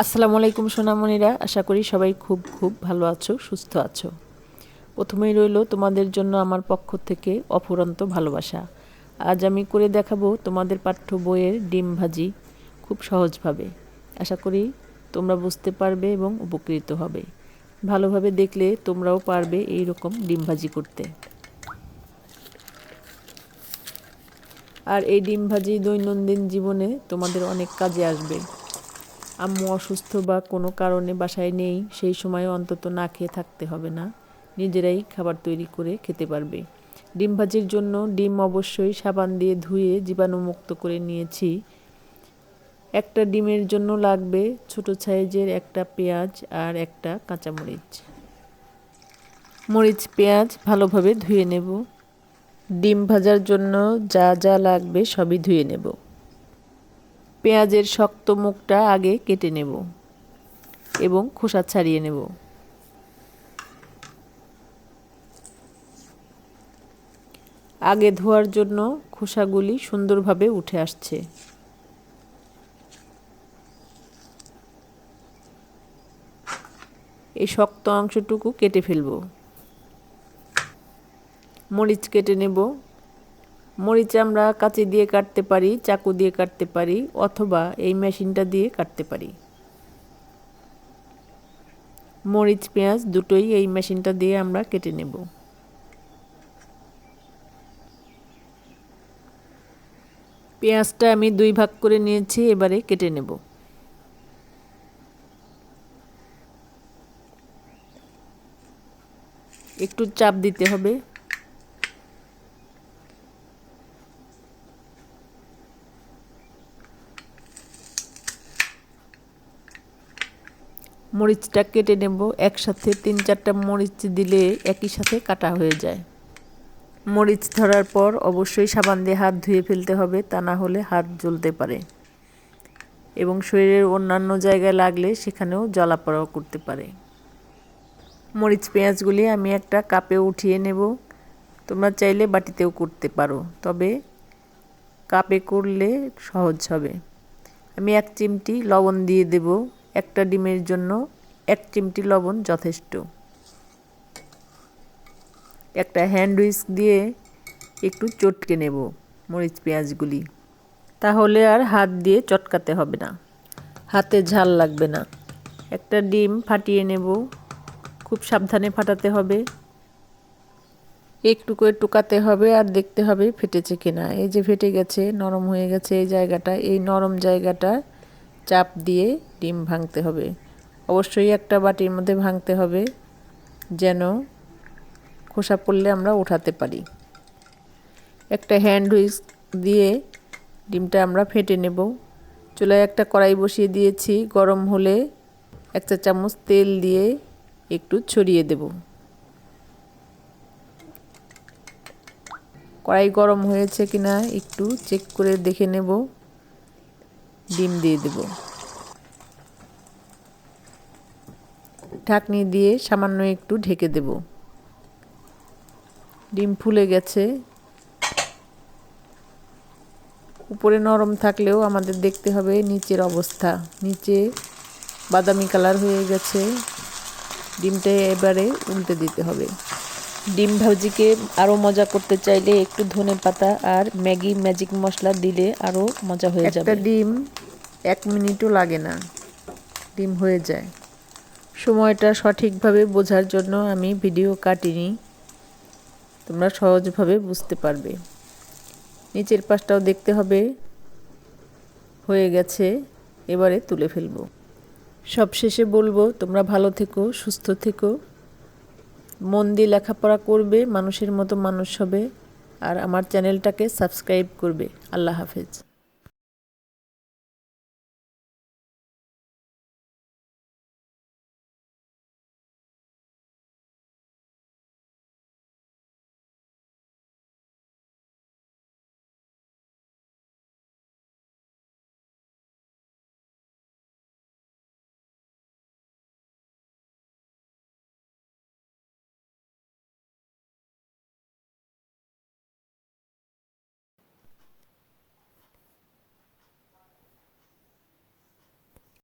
আসসালামু আলাইকুম সোনামণিরা, আশা করি সবাই খুব খুব ভালো আছো, সুস্থ আছো। প্রথমেই রইল তোমাদের জন্য আমার পক্ষ থেকে অফুরন্ত ভালোবাসা। আজ আমি করে দেখাবো তোমাদের পাঠ্য বইয়ের ডিম ভাজি খুব সহজভাবে। আশা করি তোমরা বুঝতে পারবে এবং উপকৃত হবে। ভালোভাবে দেখলে তোমরাও পারবে এই রকম ডিম ভাজি করতে। আর এই ডিম ভাজি দৈনন্দিন জীবনে তোমাদের অনেক কাজে আসবে। আম্মু অসুস্থ বা কোনো কারণে বাসায় নেই, সেই সময় অন্তত না খেয়ে থাকতে হবে না। নিজেরাই খাবার তৈরি করে খেতে পারবে। ডিম ভাজির জন্য ডিম অবশ্যই সাবান দিয়ে ধুয়ে জীবাণুমুক্ত করে নিয়েছি। একটা ডিমের জন্য লাগবে ছোট সাইজের একটা পেঁয়াজ আর একটা কাঁচামরিচ। মরিচ, পেঁয়াজ ভালোভাবে ধুয়ে নেব। ডিম ভাজার জন্য যা যা লাগবে সবই ধুয়ে নেব। পেঁয়াজের শক্ত মুখটা আগে কেটে নেব এবং খোসা ছাড়িয়ে নেব। আগে ধোয়ার জন্য খোসাগুলি সুন্দরভাবে উঠে আসছে। এই শক্ত অংশটুকু কেটে ফেলব। মরিচ কেটে নেব। মরিচ আমরা কাঁচি দিয়ে কাটতে পারি, চাকু দিয়ে কাটতে পারি, অথবা এই মেশিনটা দিয়ে কাটতে পারি। মরিচ, পেঁয়াজ দুটোই এই মেশিনটা দিয়ে আমরা কেটে নেব। পেঁয়াজটা আমি দুই ভাগ করে নিয়েছি, এবারে কেটে নেব। একটু চাপ দিতে হবে। মরিচটা কেটে নেব। একসাথে তিন চারটা মরিচ দিলে একই সাথে কাটা হয়ে যায়। মরিচ ধরার পর অবশ্যই সাবান দিয়ে হাত ধুয়ে ফেলতে হবে, তা না হলে হাত জ্বলতে পারে। এবং শরীরের অন্যান্য জায়গায় লাগলে সেখানেও জলাপড়াও করতে পারে। মরিচ পেঁয়াজগুলি আমি একটা কাপে উঠিয়ে নেব। তোমরা চাইলে বাটিতেও করতে পারো, তবে কাপে করলে সহজ হবে। আমি এক চিমটি লবণ দিয়ে দেবো। একটা ডিমের জন্য এক চিমটি লবণ যথেষ্ট। একটা হ্যান্ড উইস্ক দিয়ে একটু চটকে নেব মরিচ পেঁয়াজগুলি। তাহলে আর হাত দিয়ে চটকাতে হবে না। হাতে ঝাল লাগবে না। একটা ডিম ফাটিয়ে নেব। খুব সাবধানে ফাটাতে হবে। একটু করে টুকাতে হবে আর দেখতে হবে ফেটেছে কিনা। এই যে ফেটে গেছে, নরম হয়ে গেছে এই জায়গাটা। এই নরম জায়গাটা চাপ দিয়ে ডিম ভাঙতে হবে। অবশ্যই একটা বাটির মধ্যে ভাঙতে হবে, যেন খোসা পড়লে আমরা উঠাতে পারি। একটা হ্যান্ড হুইস্ক দিয়ে ডিমটা আমরা ফেটে নেব। চুলায় একটা কড়াই বসিয়ে দিয়েছি, গরম হলে এক চা চামচ তেল দিয়ে একটু ছড়িয়ে দেব। কড়াই গরম হয়েছে কিনা একটু চেক করে দেখে নেব। ডিম দিয়ে দেব। ঢাকনি দিয়ে সামান্য একটু ঢেকে দেব। ডিম ফুলে গেছে। উপরে নরম থাকলেও আমাদের দেখতে হবে নিচের অবস্থা। নিচে বাদামি কালার হয়ে গেছে। ডিমটা এবারে উল্টে দিতে হবে। ডিম ভাজিকে আরও মজা করতে চাইলে একটু ধনে পাতা আর ম্যাগি ম্যাজিক মশলা দিলে আরও মজা হয়ে যাবে। একটা ডিম এক মিনিটও লাগে না। ডিম হয়ে যায়। সময়টা সঠিকভাবে বোঝার জন্য আমি ভিডিও কাটিনি। তোমরা সহজভাবে বুঝতে পারবে। নিচের পাশটাও দেখতে হবে। হয়ে গেছে। এবারে তুলে ফেলব। সবশেষে বলব, তোমরা ভালো থেকো, সুস্থ থেকো। মন দিয়ে লেখাপড়া করবে, মানুষের মতো মানুষ হবে। আর আমার চ্যানেলটাকে সাবস্ক্রাইব করবে। আল্লাহ হাফেজ।